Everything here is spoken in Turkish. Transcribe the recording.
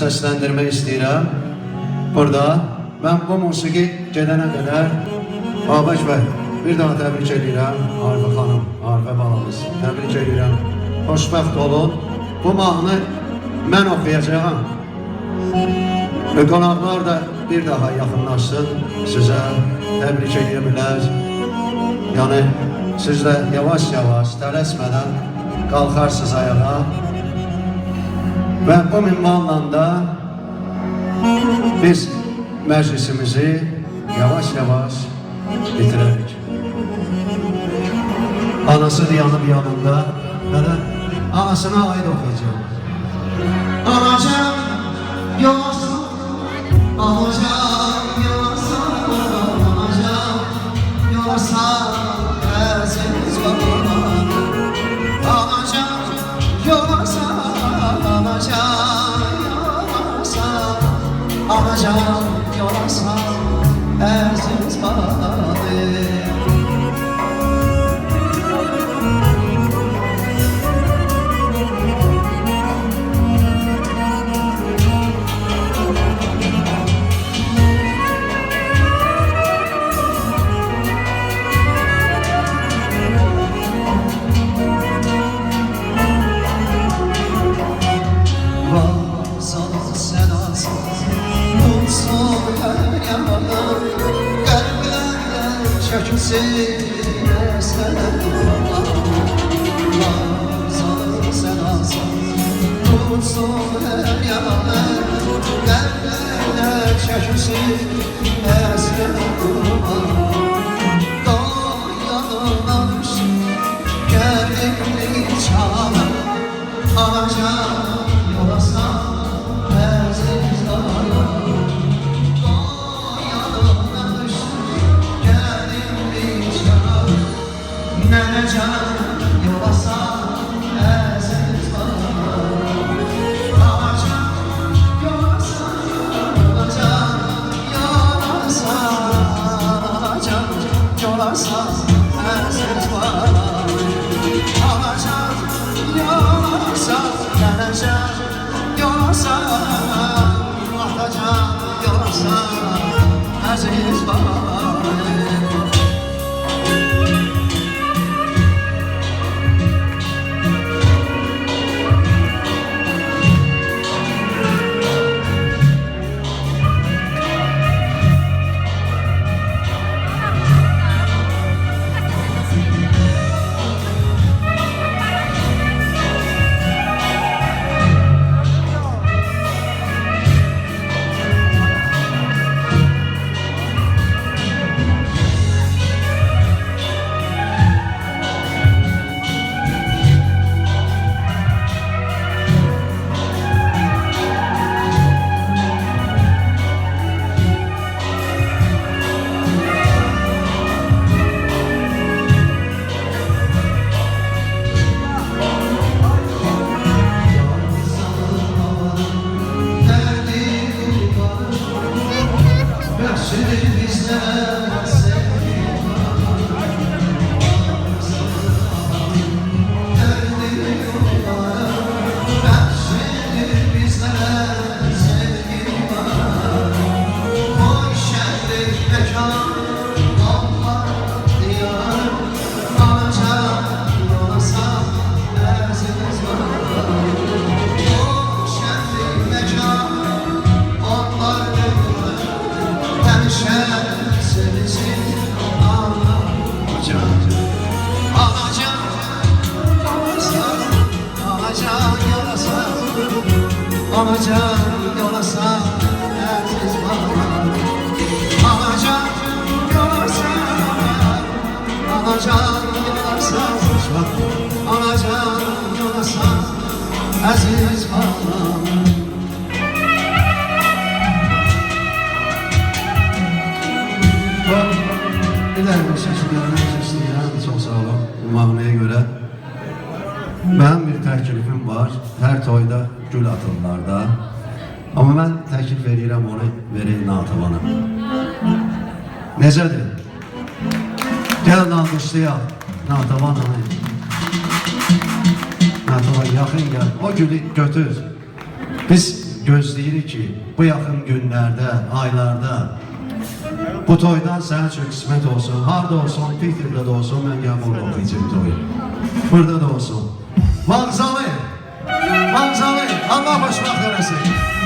səsləndirmək istəyirəm. Burada mən bu musiqi gedənə qədər Babək bəy bir daha təbrik edirəm. Arifə xanım, Arifə balamız. Təbrik edirəm. Xoşbəxt olun. Bu mahnı mən oxuyacağam. Və qonaqlar da bir daha yaxınlaşsın sizə təbrik edə bilər. Yəni siz də yavaş-yavaş, tələsmədən qalxarsınız ayağa. Və bu minvalla da biz məclisimizi yavaş-yavaş bitirərik. Anası yanıb yanında və də anasına aid oxuyacaq. Anacığım, Vazal sedası Bulsun her yana Kalplerden çökülsün esmer Vazal sedası Bulsun her yana Kalplerden çökülsün outside Mahşeri bizlere Alacağım yolasam Aziz Mənim bir təklifim var. Hər toyda gül atırlar da. Amma mən təklif edirəm onu verək Natavana. Necədir? Gəl alqışlayaq Natavanı. Natavan yaxın gəl. O gülü götür. Biz gözləyirik ki, bu yaxın günlərdə, aylarda bu toydan sənin üçün qismət olsun. Harda olsun, Peterdə də olsun, mən gəl burada oxuyacağım toyu. Burada da olsun. Mağzalı, mağzalı, Allah başmaq eləsin.